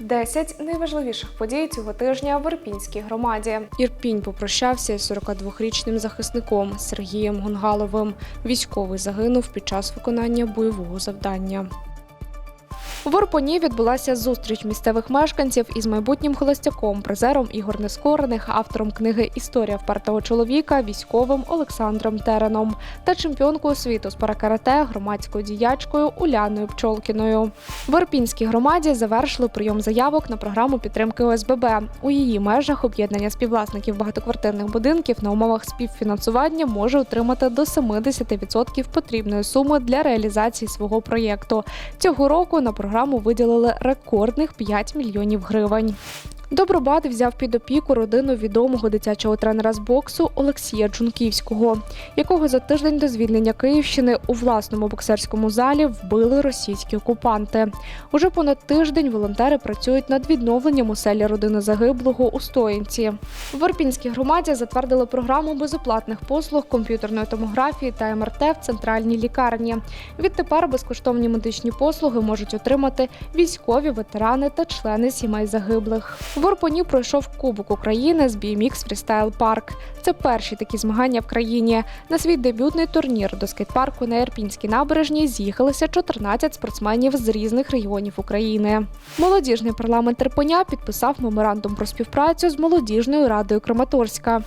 10 найважливіших подій цього тижня в Ірпінській громаді. Ірпінь попрощався із 42-річним захисником Сергієм Гонгаловим. Військовий загинув під час виконання бойового завдання. В Орпоні відбулася зустріч місцевих мешканців із майбутнім холостяком, призером ігор нескорених, автором книги Історія впертого чоловіка, військовим Олександром Тереном та чемпіонкою світу з паракарате громадською діячкою Уляною Пчолкіною. В Ірпінській громаді завершили прийом заявок на програму підтримки ОСББ. У її межах об'єднання співвласників багатоквартирних будинків на умовах співфінансування може отримати до 70% потрібної суми для реалізації свого проєкту. Цього року на програму виділили рекордних 5 мільйонів гривень. Добробат взяв під опіку родину відомого дитячого тренера з боксу Олексія Джунківського, якого за тиждень до звільнення Київщини у власному боксерському залі вбили російські окупанти. Уже понад тиждень волонтери працюють над відновленням у селі родини загиблого у Стоїнці. В Орпінській громаді затвердили програму безоплатних послуг комп'ютерної томографії та МРТ в центральній лікарні. Відтепер безкоштовні медичні послуги можуть отримати військові, ветерани та члени сімей загиблих. В Орпоні пройшов Кубок України з BMX Freestyle Park. Це перші такі змагання в країні. На свій дебютний турнір до скейт-парку на Ірпінській набережні з'їхалися 14 спортсменів з різних регіонів України. Молодіжний парламент Ірпеня підписав меморандум про співпрацю з молодіжною радою Краматорська.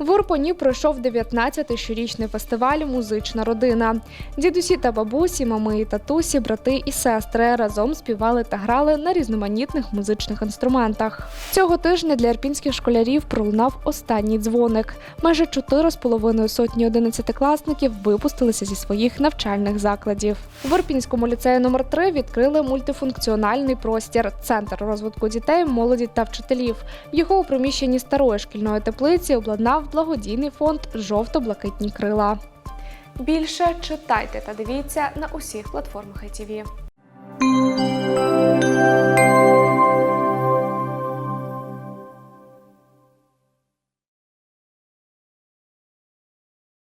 В Урпані пройшов 19-й щорічний фестиваль Музична родина. Дідусі та бабусі, мами і татусі, брати і сестри разом співали та грали на різноманітних музичних інструментах. Цього тижня для ірпінських школярів пролунав останній дзвоник. Майже 4,5 сотні одинадцятикласників випустилися зі своїх навчальних закладів. В Ірпінському ліцеї номер 3 відкрили мультифункціональний простір центр розвитку дітей, молоді та вчителів. Його у приміщенні старої шкільної теплиці обладнав благодійний фонд Жовто-блакитні крила. Більше читайте та дивіться на усіх платформах ITV.